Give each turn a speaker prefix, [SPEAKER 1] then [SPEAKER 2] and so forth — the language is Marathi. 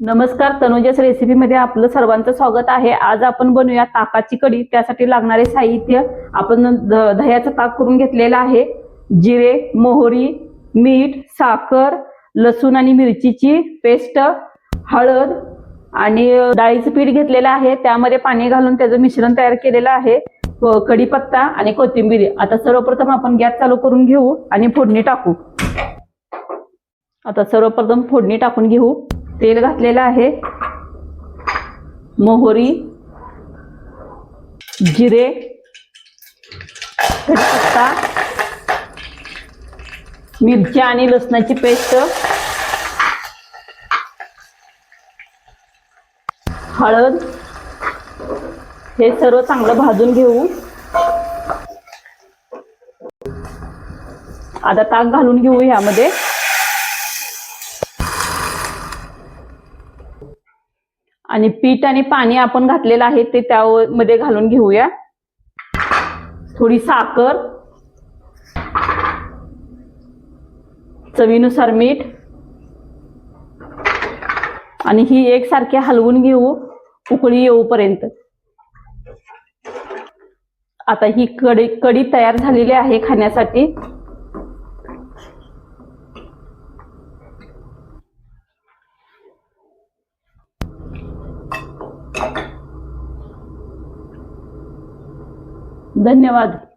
[SPEAKER 1] नमस्कार तनुजाच रेसिपीमध्ये आपलं सर्वांचं स्वागत आहे. आज आपण बनवूया ताकाची कढी. त्यासाठी लागणारे साहित्य आपण द- दह्याचं ताक करून घेतलेलं आहे. जिरे मोहरी मीठ साखर लसूण आणि मिरचीची पेस्ट हळद आणि डाळीचं पीठ घेतलेलं आहे. त्यामध्ये पाणी घालून त्याचं मिश्रण तयार केलेलं आहे. कढीपत्ता आणि कोथिंबीर. आता सर्वप्रथम आपण गॅस चालू करून घेऊ आणि फोडणी टाकू. आता सर्वप्रथम फोडणी टाकून घेऊ. तेल घातलेलं आहे. मोहरी जिरे कढीपत्ता मिरची आणि लसणाची पेस्ट हळद. हे सर्व चांगलं भाजून घेऊ. आता ताक घालून घेऊ ह्यामध्ये आणि पीठ आणि पाणी आपण घातलेलं आहे ते त्यामध्ये घालून घेऊया. थोडी साखर चवीनुसार मीठ आणि ही एकसारखी हलवून घेऊ उकळी येऊपर्यंत. आता ही कडी कडी तयार झालेली आहे खाण्यासाठी. धन्यवाद.